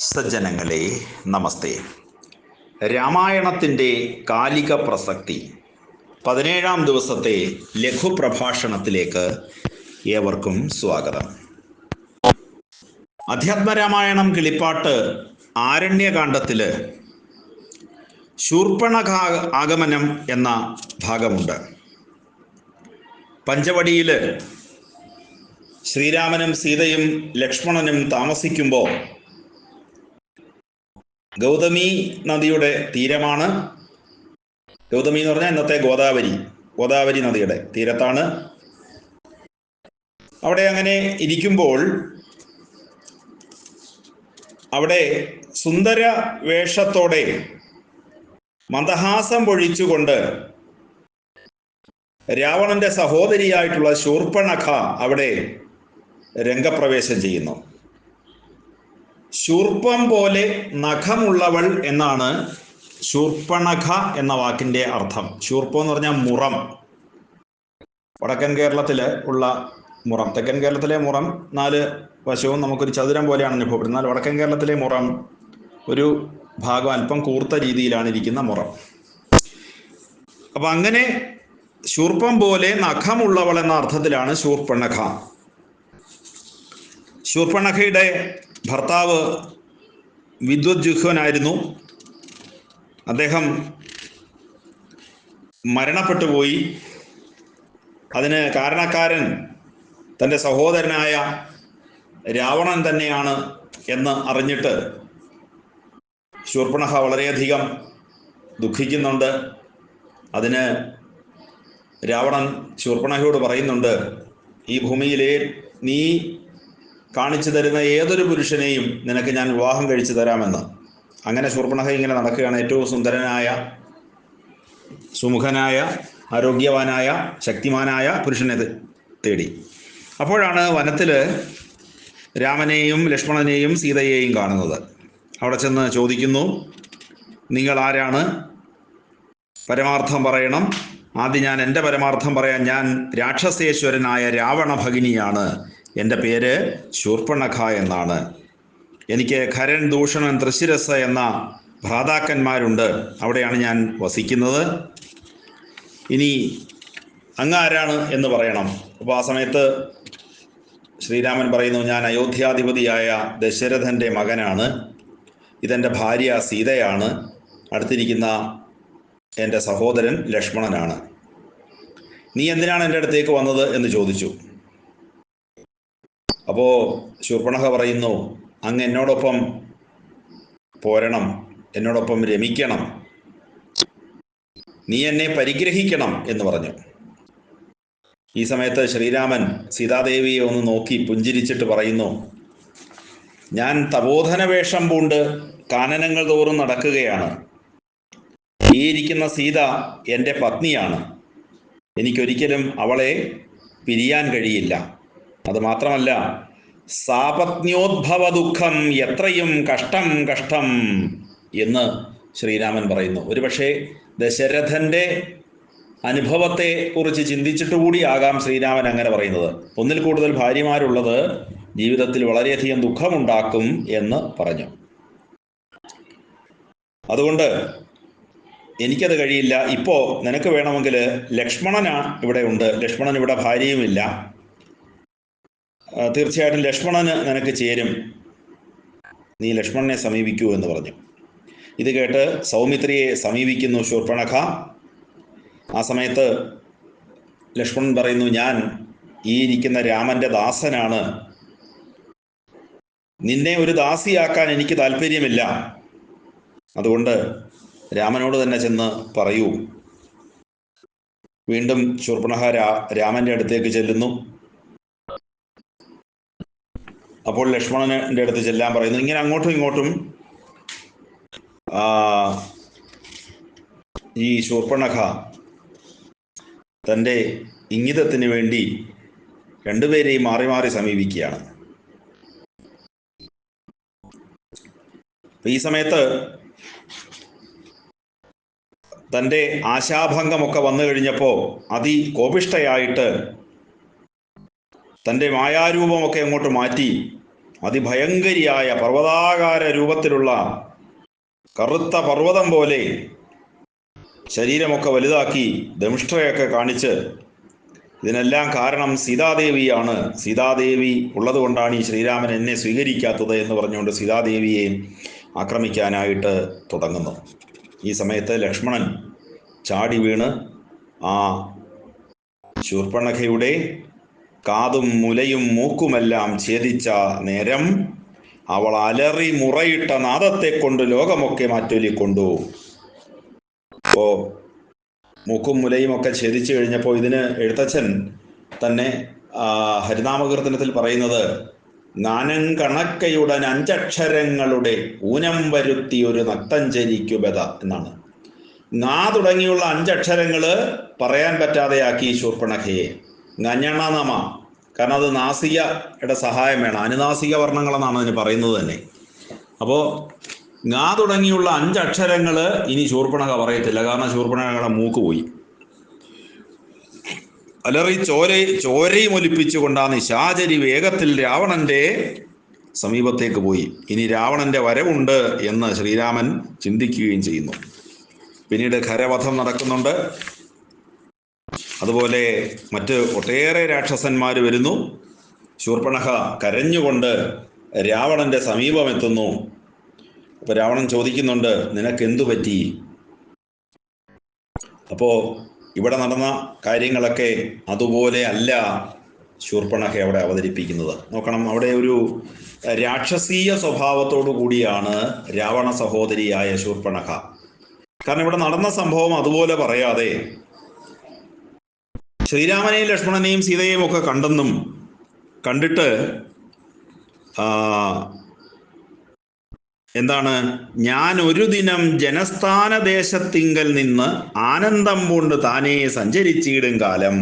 സജ്ജനങ്ങളെ നമസ്തേ. രാമായണത്തിന്റെ കാലിക പ്രസക്തി പതിനേഴാം ദിവസത്തെ ലഘുപ്രഭാഷണത്തിലേക്ക് ഏവർക്കും സ്വാഗതം. അധ്യാത്മരാമായണം കിളിപ്പാട്ട് ആരണ്യകാന്ഡത്തിൽ ശൂർപ്പണ ആഗമനം എന്ന ഭാഗമുണ്ട്. പഞ്ചവടിയിൽ ശ്രീരാമനും സീതയും ലക്ഷ്മണനും താമസിക്കുമ്പോൾ ഗൗതമി നദിയുടെ തീരമാണ്. ഗൗതമി എന്ന് പറഞ്ഞാൽ ഇന്നത്തെ ഗോദാവരി ഗോദാവരി നദിയുടെ തീരത്താണ്. അവിടെ അങ്ങനെ ഇരിക്കുമ്പോൾ അവിടെ സുന്ദര വേഷത്തോടെ മന്ദഹാസം പൊഴിച്ചുകൊണ്ട് രാവണന്റെ സഹോദരിയായിട്ടുള്ള ശൂർപ്പണഖ അവിടെ രംഗപ്രവേശം ചെയ്യുന്നു. ശൂർപ്പം പോലെ നഖമുള്ളവൾ എന്നാണ് ശൂർപ്പണഖ എന്ന വാക്കിന്റെ അർത്ഥം. ശൂർപ്പം എന്ന് പറഞ്ഞാൽ മുറം. വടക്കൻ കേരളത്തിൽ ഉള്ള മുറം. തെക്കൻ കേരളത്തിലെ മുറം നാല് വശവും നമുക്കൊരു ചതുരം പോലെയാണ് അനുഭവപ്പെടുന്നത്. എന്നാൽ വടക്കൻ കേരളത്തിലെ മുറം ഒരു ഭാഗം അല്പം കൂർത്ത രീതിയിലാണ് ഇരിക്കുന്ന മുറം. അപ്പൊ അങ്ങനെ ശൂർപ്പം പോലെ നഖമുള്ളവൾ എന്ന അർത്ഥത്തിലാണ് ശൂർപ്പണഖ ശൂർപ്പണഖയുടെ ഭർത്താവ് വിദ്വത് ജുഹ്വനായിരുന്നു. അദ്ദേഹം മരണപ്പെട്ടു പോയി. അതിന് കാരണക്കാരൻ തന്റെ സഹോദരനായ രാവണൻ തന്നെയാണ് എന്ന് അറിഞ്ഞിട്ട് ശൂർപ്പണഹ വളരെയധികം ദുഃഖിക്കുന്നുണ്ട്. അതിന് രാവണൻ ശൂർപ്പണഹയോട് പറയുന്നുണ്ട് ഈ ഭൂമിയിലെ നീ കാണിച്ചു തരുന്ന ഏതൊരു പുരുഷനെയും നിനക്ക് ഞാൻ വിവാഹം കഴിച്ചു തരാമെന്ന്. അങ്ങനെ ശൂർപ്പണഹ ഇങ്ങനെ നടക്കുകയാണ് ഏറ്റവും സുന്ദരനായ സുമുഖനായ ആരോഗ്യവാനായ ശക്തിമാനായ പുരുഷനെ തേടി. അപ്പോഴാണ് വനത്തിൽ രാമനെയും ലക്ഷ്മണനെയും സീതയെയും കാണുന്നത്. അവിടെ ചെന്ന് ചോദിക്കുന്നു നിങ്ങൾ ആരാണ്? പരമാർത്ഥം പറയണം. ആദ്യം ഞാൻ എന്റെ പരമാർത്ഥം പറയാൻ ഞാൻ രാക്ഷസേശ്വരനായ രാവണ ഭഗിനിയാണ്. എന്റെ പേര് ശൂർപ്പണഖ എന്നാണ്. എനിക്ക് ഖരൻ ദൂഷണൻ തൃശിരസ എന്ന ഭ്രാതാക്കന്മാരുണ്ട്. അവിടെയാണ് ഞാൻ വസിക്കുന്നത്. ഇനി അങ്ങ് ആരാണ് എന്ന് പറയണം. അപ്പോൾ ആ സമയത്ത് ശ്രീരാമൻ പറയുന്നു ഞാൻ അയോധ്യാധിപതിയായ ദശരഥന്റെ മകനാണ്. ഇതെന്റെ ഭാര്യ സീതയാണ്. അടുത്തിരിക്കുന്ന എന്റെ സഹോദരൻ ലക്ഷ്മണനാണ്. നീ എന്തിനാണ് എന്റെ അടുത്തേക്ക് വന്നത്? എന്ന് ചോദിച്ചു. അപ്പോൾ ശൂർപ്പണഹ പറയുന്നു അങ്ങ് എന്നോടൊപ്പം പോരണം എന്നോടൊപ്പം രമിക്കണം. നീ എന്നെ പരിഗ്രഹിക്കണം എന്ന് പറഞ്ഞു. ഈ സമയത്ത് ശ്രീരാമൻ സീതാദേവിയെ ഒന്ന് നോക്കി പുഞ്ചിരിച്ചിട്ട് പറയുന്നു ഞാൻ തപോധന വേഷം പൂണ്ട് കാനനങ്ങൾ തോറും നടക്കുകയാണ്. ഈ ഇരിക്കുന്ന സീത എന്റെ പത്നിയാണ്. എനിക്കൊരിക്കലും അവളെ പിരിയാൻ കഴിയില്ല. അത് മാത്രമല്ല സാപത്ന്യോദ്ഭവ ദുഃഖം എത്രയും കഷ്ടം കഷ്ടം എന്ന് ശ്രീരാമൻ പറയുന്നു. ഒരുപക്ഷെ ദശരഥന്റെ അനുഭവത്തെ കുറിച്ച് ചിന്തിച്ചിട്ട് കൂടിയാകാം ശ്രീരാമൻ അങ്ങനെ പറയുന്നത്. ഒന്നിൽ കൂടുതൽ ഭാര്യമാരുള്ളത് ജീവിതത്തിൽ വളരെയധികം ദുഃഖമുണ്ടാക്കും എന്ന് പറഞ്ഞു. അതുകൊണ്ട് എനിക്കത് കഴിയില്ല. ഇപ്പോ നിനക്ക് വേണമെങ്കിൽ ലക്ഷ്മണനാണ് ഇവിടെ ഉണ്ട്. ലക്ഷ്മണൻ ഇവിടെ ഭാര്യയുമില്ല. തീർച്ചയായിട്ടും ലക്ഷ്മണന് നിനക്ക് ചേരും. നീ ലക്ഷ്മണനെ സമീപിക്കൂ എന്ന് പറഞ്ഞു. ഇത് കേട്ട് സൗമിത്രിയെ സമീപിക്കുന്നു ശൂർപ്പണഖ. ആ സമയത്ത് ലക്ഷ്മണൻ പറയുന്നു ഞാൻ ഈ ഇരിക്കുന്ന രാമന്റെ ദാസനാണ്. നിന്നെ ഒരു ദാസിയാക്കാൻ എനിക്ക് താല്പര്യമില്ല. അതുകൊണ്ട് രാമനോട് തന്നെ ചെന്ന് പറയൂ. വീണ്ടും ശൂർപ്പണഹ രാമന്റെ അടുത്തേക്ക് ചെല്ലുന്നു. അപ്പോൾ ലക്ഷ്മണന്റെ അടുത്ത് ചെല്ലാൻ പറയുന്നു. ഇങ്ങനെ അങ്ങോട്ടും ഇങ്ങോട്ടും ഈ ശൂർപ്പണഖ തന്റെ ഇംഗിതത്തിന് വേണ്ടി രണ്ടുപേരെയും മാറി മാറി സമീപിക്കുകയാണ്. ഈ സമയത്ത് തന്റെ ആശാഭംഗമൊക്കെ വന്നു കഴിഞ്ഞപ്പോൾ അതി അതികോപിഷ്ടയായിട്ട് തന്റെ മായാരൂപമൊക്കെ അങ്ങോട്ട് മാറ്റി അതിഭയങ്കരിയായ പർവതാകാര രൂപത്തിലുള്ള കറുത്ത പർവതം പോലെ ശരീരമൊക്കെ വലുതാക്കി ദംഷ്ട്രയൊക്കെ കാണിച്ച് ഇതിനെല്ലാം കാരണം സീതാദേവിയാണ്. സീതാദേവി ഉള്ളതുകൊണ്ടാണ് ഈ ശ്രീരാമൻ എന്നെ സ്വീകരിക്കാത്തത് എന്ന് പറഞ്ഞുകൊണ്ട് സീതാദേവിയെ ആക്രമിക്കാനായിട്ട് തുടങ്ങുന്നു. ഈ സമയത്ത് ലക്ഷ്മണൻ ചാടി വീണ് ആ ശൂർപ്പണഖയുടെ കാതും മുലയും മൂക്കുമെല്ലാം ഛേദിച്ച നേരം അവൾ അലറി മുറയിട്ട നാദത്തെ കൊണ്ട് ലോകമൊക്കെ മാറ്റൊലിക്കൊണ്ടു. ഓ മൂക്കും മുലയും ഒക്കെ ഛേദിച്ചു കഴിഞ്ഞപ്പോൾ ഇതിന് എഴുത്തച്ഛൻ തന്നെ ഹരിനാമകീർത്തനത്തിൽ പറയുന്നത് നാനം കണക്കയുടൻ അഞ്ചക്ഷരങ്ങളുടെ ഊനം വരുത്തി ഒരു നക്തഞ്ചരിക്കുബത എന്നാണ്. നാ തുടങ്ങിയുള്ള അഞ്ചക്ഷരങ്ങൾ പറയാൻ പറ്റാതെയാക്കി ശൂർപ്പണഖയെ ങഞ്ഞണനമ കാരണം അത് നാസികയുടെ സഹായം വേണം. അനുനാസിക വർണങ്ങളെന്നാണ് അതിന് പറയുന്നത് തന്നെ. അപ്പോൾ ഞാ തുടങ്ങിയുള്ള അഞ്ചക്ഷരങ്ങൾ ഇനി ചൂർപ്പണക പറയത്തില്ല. കാരണം ചൂർപ്പണകളുടെ മൂക്ക് പോയി. അലറി ചോര ചോരയും ഒലിപ്പിച്ചുകൊണ്ടാണ് ആ നിശാചരി വേഗത്തിൽ രാവണന്റെ സമീപത്തേക്ക് പോയി. ഇനി രാവണന്റെ വരവുണ്ട് എന്ന് ശ്രീരാമൻ ചിന്തിക്കുകയും ചെയ്യുന്നു. പിന്നീട് ഖരവധം നടക്കുന്നുണ്ട്. അതുപോലെ മറ്റ് ഒട്ടേറെ രാക്ഷസന്മാർ വരുന്നു. ശൂർപ്പണഹ കരഞ്ഞുകൊണ്ട് രാവണന്റെ സമീപമെത്തുന്നു. അപ്പൊ രാവണൻ ചോദിക്കുന്നുണ്ട് നിനക്ക് എന്തു പറ്റി? അപ്പോ ഇവിടെ നടന്ന കാര്യങ്ങളൊക്കെ അതുപോലെ അല്ല ശൂർപ്പണഹ അവിടെ അവതരിപ്പിക്കുന്നത്. നോക്കണം അവിടെ ഒരു രാക്ഷസീയ സ്വഭാവത്തോടു കൂടിയാണ് രാവണ സഹോദരിയായ ശൂർപ്പണഹ. കാരണം ഇവിടെ നടന്ന സംഭവം അതുപോലെ പറയാതെ ശ്രീരാമനെയും ലക്ഷ്മണനെയും സീതയെയും ഒക്കെ കണ്ടെന്നും കണ്ടിട്ട് എന്താണ്? ഞാൻ ഒരു ദിനം ജനസ്ഥാന ദേശത്തിങ്കൽ നിന്ന് ആനന്ദം കൊണ്ട് താനേ സഞ്ചരിച്ചിടും കാലം.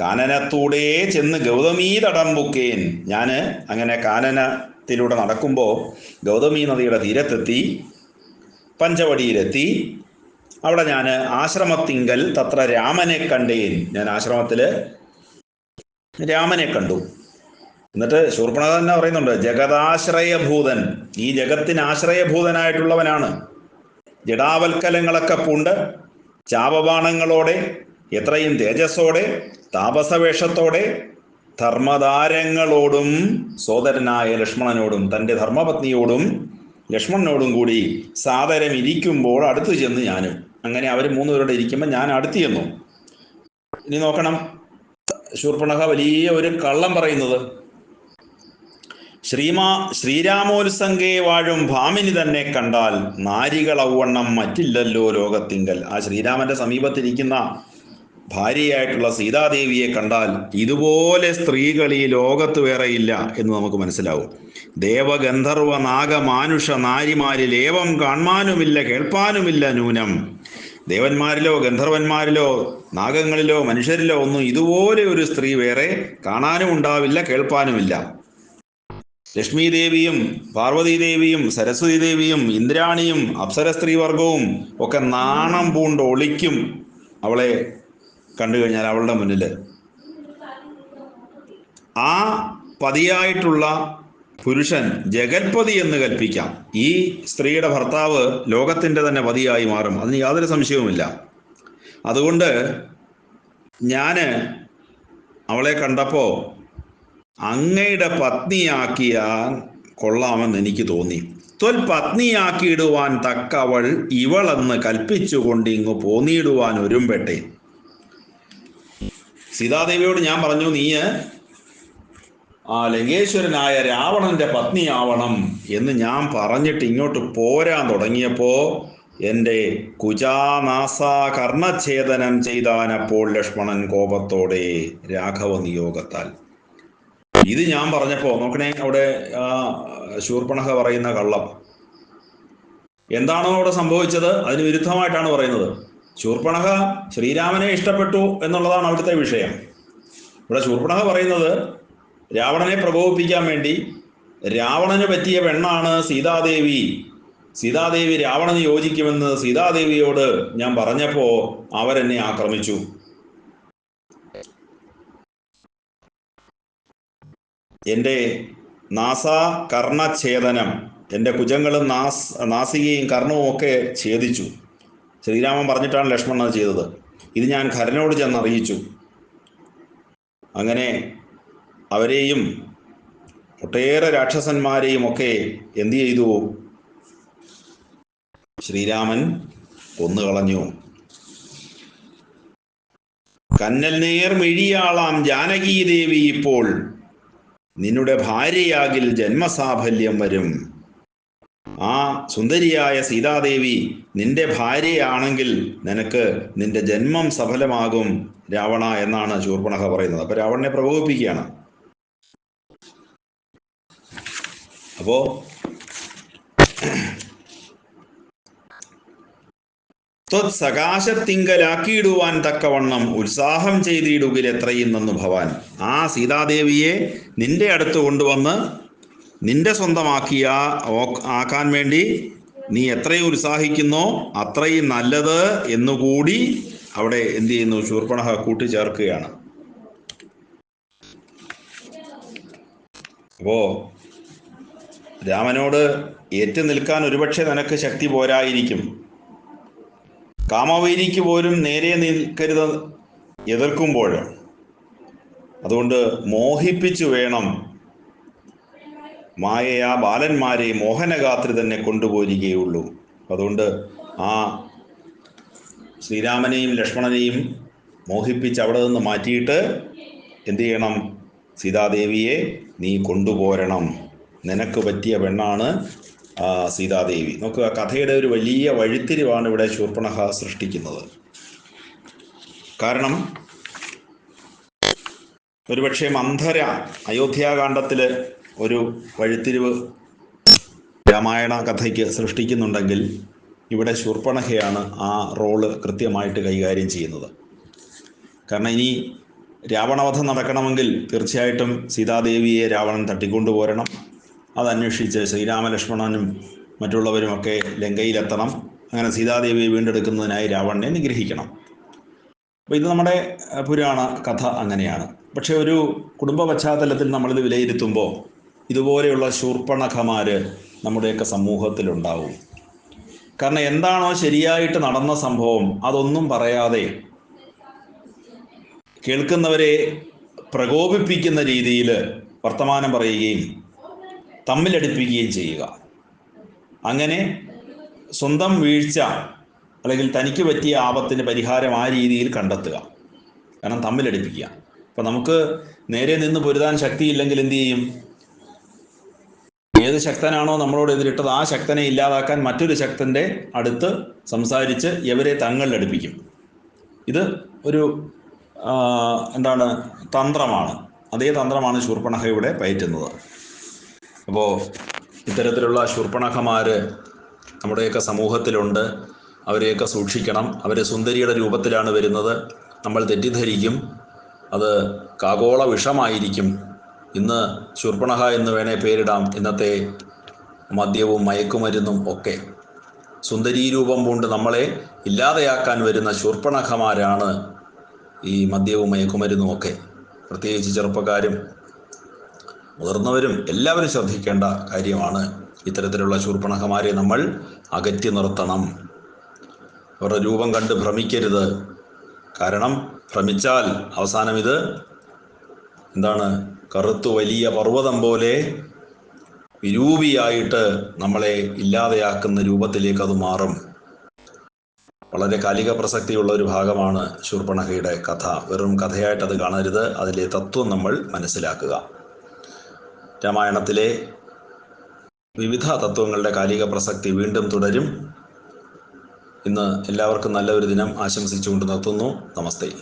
കാനനത്തൂടെ ചെന്ന് ഗൗതമീ തടം പൊക്കേൻ ഞാൻ അങ്ങനെ കാനനത്തിലൂടെ നടക്കുമ്പോൾ ഗൗതമി നദിയുടെ തീരത്തെത്തി പഞ്ചവടിയിലെത്തി അവിടെ ഞാൻ ആശ്രമത്തിങ്കൽ തത്ര രാമനെ കണ്ടേൻ. ഞാൻ ആശ്രമത്തിൽ രാമനെ കണ്ടു. എന്നിട്ട് ശൂർപ്പണത തന്നെ പറയുന്നുണ്ട് ജഗതാശ്രയഭൂതൻ ഈ ജഗത്തിന് ആശ്രയഭൂതനായിട്ടുള്ളവനാണ്. ജഡാവൽക്കലങ്ങളൊക്കെ പൂണ്ട് ചാപബാണങ്ങളോടെ എത്രയും തേജസ്സോടെ താപസവേഷത്തോടെ ധർമ്മധാരങ്ങളോടും സോദരനായ ലക്ഷ്മണനോടും തന്റെ ധർമ്മപത്നിയോടും ലക്ഷ്മണനോടും കൂടി സാദരം ഇരിക്കുമ്പോൾ അടുത്തു ചെന്ന് ഞാനും അങ്ങനെ അവർ മൂന്നുപേരോടെ ഇരിക്കുമ്പോൾ ഞാൻ അടുത്ത് ചെന്നു. ഇനി നോക്കണം. ശൂർപ്പണഹ വലിയ ഒരു കള്ളം പറയുന്നത്. ശ്രീമാ ശ്രീരാമോത്സംഗേ വാഴും ഭാമിനി തന്നെ കണ്ടാൽ നാരികളവണ്ണം മറ്റില്ലല്ലോ ലോകത്തിങ്കൽ. ആ ശ്രീരാമന്റെ സമീപത്തിരിക്കുന്ന ഭാര്യയായിട്ടുള്ള സീതാദേവിയെ കണ്ടാൽ ഇതുപോലെ സ്ത്രീകൾ ഈ ലോകത്ത് വേറെയില്ല എന്ന് നമുക്ക് മനസ്സിലാവും. ദേവഗന്ധർവ നാഗമാനുഷ നാരിമാരിൽ ഏവം കാണുവാനുമില്ല കേൾപ്പാനുമില്ല നൂനം ദേവന്മാരിലോ ഗന്ധർവന്മാരിലോ നാഗങ്ങളിലോ മനുഷ്യരിലോ ഒന്നും ഇതുപോലെ ഒരു സ്ത്രീ വേറെ കാണാനും ഉണ്ടാവില്ല കേൾപ്പാനുമില്ല. ലക്ഷ്മി ദേവിയും പാർവതി സരസ്വതി ദേവിയും ഇന്ദ്രാണിയും അപ്സര സ്ത്രീവർഗവും ഒക്കെ നാണം പൂണ്ട് ഒളിക്കും അവളെ കണ്ടു കഴിഞ്ഞാൽ അവളുടെ മുന്നിൽ ആ പതിയായിട്ടുള്ള പുരുഷൻ ജഗത്പതി എന്ന് കൽപ്പിക്കാം. ഈ സ്ത്രീയുടെ ഭർത്താവ് ലോകത്തിന്റെ തന്നെ പതിയായി മാറും. അതിന് യാതൊരു സംശയവുമില്ല. അതുകൊണ്ട് ഞാൻ അവളെ കണ്ടപ്പോൾ അങ്ങയുടെ പത്നിയാക്കിയാൽ കൊള്ളാമെന്ന് എനിക്ക് തോന്നി. തൊൽ പത്നിയാക്കിയിടുവാൻ തക്കവൾ ഇവളെന്ന് കൽപ്പിച്ചുകൊണ്ട് ഇങ്ങ് പോന്നിയിടുവാൻ ഒരുമ്പെട്ടെ. സീതാദേവിയോട് ഞാൻ പറഞ്ഞു നീ ആ ലങ്കേശ്വരനായ രാവണന്റെ പത്നിയാവണം എന്ന് ഞാൻ പറഞ്ഞിട്ട് ഇങ്ങോട്ട് പോരാൻ തുടങ്ങിയപ്പോ എന്റെ കുജാനാസ കർണഛേദനം ചെയ്താനപ്പോൾ ലക്ഷ്മണൻ കോപത്തോടെ രാഘവ നിയോഗത്താൽ ഇത് ഞാൻ പറഞ്ഞപ്പോ നോക്കണേ അവിടെ ആ ശൂർപ്പണഖ പറയുന്ന കള്ളം. എന്താണോ അവിടെ സംഭവിച്ചത്? അതിന് വിരുദ്ധമായിട്ടാണ് പറയുന്നത്. ശൂർപ്പണഹ ശ്രീരാമനെ ഇഷ്ടപ്പെട്ടു എന്നുള്ളതാണ് അവിടുത്തെ വിഷയം. ഇവിടെ ശൂർപ്പണഹ പറയുന്നത് രാവണനെ പ്രകോപിപ്പിക്കാൻ വേണ്ടി രാവണന് പറ്റിയ പെണ്ണാണ് സീതാദേവി. സീതാദേവി രാവണന് യോജിക്കുമെന്ന് സീതാദേവിയോട് ഞാൻ പറഞ്ഞപ്പോ അവരെന്നെ ആക്രമിച്ചു. എന്റെ നാസ കർണഛേദനം എന്റെ കുജങ്ങളും നാസ് നാസികയും കർണവും ഒക്കെ ഛേദിച്ചു. ശ്രീരാമൻ പറഞ്ഞിട്ടാണ് ലക്ഷ്മണൻ ചെയ്തത്. ഇത് ഞാൻ ഖരനോട് ചെന്ന് അറിയിച്ചു അങ്ങനെ അവരെയും ഒട്ടേറെ രാക്ഷസന്മാരെയും ഒക്കെ എന്തു ചെയ്തു? ശ്രീരാമൻ കൊന്നുകളഞ്ഞു. കന്നൽ നേർ മിഴിയാളാം ജാനകീദേവി ഇപ്പോൾ നിന്നുടെ ഭാര്യയാകിൽ ജന്മസാഫല്യം വരും. ആ സുന്ദരിയായ സീതാദേവി നിന്റെ ഭാര്യയാണെങ്കിൽ നിനക്ക് നിന്റെ ജന്മം സഫലമാകും രാവണ എന്നാണ് ശൂർപ്പണഖ പറയുന്നത്. അപ്പൊ രാവണനെ പ്രകോപിപ്പിക്കുകയാണ്. അപ്പോ സകാശത്തിങ്കലാക്കിയിടുവാൻ തക്കവണ്ണം ഉത്സാഹം ചെയ്തിടുകിൽ നിന്ന് ഭവാൻ ആ സീതാദേവിയെ നിന്റെ അടുത്ത് കൊണ്ടുവന്ന് നിന്റെ സ്വന്തമാക്കിയ ആക്കാൻ വേണ്ടി നീ എത്രയും ഉത്സാഹിക്കുന്നോ അത്രയും നല്ലത് എന്നുകൂടി അവിടെ എന്തു ചെയ്യുന്നു ശൂർപ്പണഹ കൂട്ടിച്ചേർക്കുകയാണ് അപ്പോ രാമനോട് ഏറ്റു നിൽക്കാൻ ഒരുപക്ഷെ നിനക്ക് ശക്തി പോരായിരിക്കും. കാമവേരിക്ക് പോലും നേരെ നിൽക്കരുത് എതിർക്കുമ്പോൾ. അതുകൊണ്ട് മോഹിപ്പിച്ചു വേണം മായയ ബാലന്മാരെ മോഹനഗാത്രി തന്നെ കൊണ്ടുപോരികയുള്ളൂ. അതുകൊണ്ട് ആ ശ്രീരാമനെയും ലക്ഷ്മണനെയും മോഹിപ്പിച്ച് അവിടെ നിന്ന് മാറ്റിയിട്ട് എന്തു ചെയ്യണം? സീതാദേവിയെ നീ കൊണ്ടുപോരണം. നിനക്ക് പറ്റിയ പെണ്ണാണ് സീതാദേവി. നോക്കുക കഥയുടെ ഒരു വലിയ വഴിത്തിരിവാണ് ഇവിടെ ശൂർപ്പണഹ സൃഷ്ടിക്കുന്നത്. കാരണം ഒരുപക്ഷെ മന്ധര അയോധ്യാകാന്ഡത്തിൽ ഒരു വഴിത്തിരിവ് രാമായണ കഥയ്ക്ക് സൃഷ്ടിക്കുന്നുണ്ടെങ്കിൽ ഇവിടെ ശൂർപ്പണഹയാണ് ആ റോൾ കൃത്യമായിട്ട് കൈകാര്യം ചെയ്യുന്നത്. കാരണം ഇനി രാവണവധം നടക്കണമെങ്കിൽ തീർച്ചയായിട്ടും സീതാദേവിയെ രാവണൻ തട്ടിക്കൊണ്ടുപോരണം. അതന്വേഷിച്ച് ശ്രീരാമലക്ഷ്മണനും മറ്റുള്ളവരുമൊക്കെ ലങ്കയിലെത്തണം. അങ്ങനെ സീതാദേവിയെ വീണ്ടെടുക്കുന്നതിനായി രാവണനെ നിഗ്രഹിക്കണം. അപ്പോൾ ഇത് നമ്മുടെ പുരാണ കഥ അങ്ങനെയാണ്. പക്ഷേ ഒരു കുടുംബ പശ്ചാത്തലത്തിൽ നമ്മളിത് വിലയിരുത്തുമ്പോൾ ഇതുപോലെയുള്ള ശൂർപ്പണഖമാർ നമ്മുടെയൊക്കെ സമൂഹത്തിലുണ്ടാവും. കാരണം എന്താണോ ശരിയായിട്ട് നടന്ന സംഭവം അതൊന്നും പറയാതെ കേൾക്കുന്നവരെ പ്രകോപിപ്പിക്കുന്ന രീതിയിൽ വർത്തമാനം പറയുകയും തമ്മിലടിപ്പിക്കുകയും ചെയ്യുക. അങ്ങനെ സ്വന്തം വീഴ്ച അല്ലെങ്കിൽ തനിക്ക് പറ്റിയ ആപത്തിന് പരിഹാരം ആ രീതിയിൽ കണ്ടെത്തുക. കാരണം തമ്മിലടിപ്പിക്കുക. അപ്പം നമുക്ക് നേരെ നിന്ന് പൊരുതാൻ ശക്തിയില്ലെങ്കിൽ എന്തു ചെയ്യും? ഏത് ശക്തനാണോ നമ്മളോട് എതിരിട്ടത് ആ ശക്തനെ ഇല്ലാതാക്കാൻ മറ്റൊരു ശക്തന്റെ അടുത്ത് സംസാരിച്ച് ഇവരെ തങ്ങളിലടുപ്പിക്കും ഇത് ഒരു എന്താണ് തന്ത്രമാണ്. അതേ തന്ത്രമാണ് ശൂർപ്പണഹയുടെ ഇവിടെ പയറ്റുന്നത്. അപ്പോൾ ഇത്തരത്തിലുള്ള ശുർപ്പണഖമാർ നമ്മുടെയൊക്കെ സമൂഹത്തിലുണ്ട്. അവരെയൊക്കെ സൂക്ഷിക്കണം. അവർ സുന്ദരിയുടെ രൂപത്തിലാണ് വരുന്നത്. നമ്മൾ തെറ്റിദ്ധരിക്കും. അത് കാഗോള വിഷമായിരിക്കും. ഇന്ന് ശുർപ്പണഹ എന്ന് വേണേ പേരിടാം. ഇന്നത്തെ മദ്യവും മയക്കുമരുന്നും ഒക്കെ. സുന്ദരീ രൂപം കൊണ്ട് നമ്മളെ ഇല്ലാതെയാക്കാൻ വരുന്ന ശൂർപ്പണഖമാരാണ് ഈ മദ്യവും മയക്കുമരുന്നും ഒക്കെ. പ്രത്യേകിച്ച് ചെറുപ്പക്കാരും മുതിർന്നവരും എല്ലാവരും ശ്രദ്ധിക്കേണ്ട കാര്യമാണ് ഇത്തരത്തിലുള്ള ശൂർപ്പണകമാരെ നമ്മൾ അകറ്റി നിർത്തണം. അവരുടെ രൂപം കണ്ട് ഭ്രമിക്കരുത്. കാരണം ഭ്രമിച്ചാൽ അവസാനം ഇത് എന്താണ്? കറുത്തു വലിയ പർവതം പോലെ വിരൂപിയായിട്ട് നമ്മളെ ഇല്ലാതെയാക്കുന്ന രൂപത്തിലേക്ക് അത് മാറും. വളരെ കാലിക പ്രസക്തിയുള്ള ഒരു ഭാഗമാണ് ശൂർപ്പണകയുടെ കഥ. വെറും കഥയായിട്ട് അത് കാണരുത്. അതിലെ തത്വം നമ്മൾ മനസ്സിലാക്കുക. രാമായണത്തിലെ വിവിധ തത്വങ്ങളുടെ കാലിക പ്രസക്തി വീണ്ടും തുടരും. ഇന്ന് എല്ലാവർക്കും നല്ലൊരു ദിനം ആശംസിച്ചുകൊണ്ട് നിർത്തുന്നു. നമസ്തേ.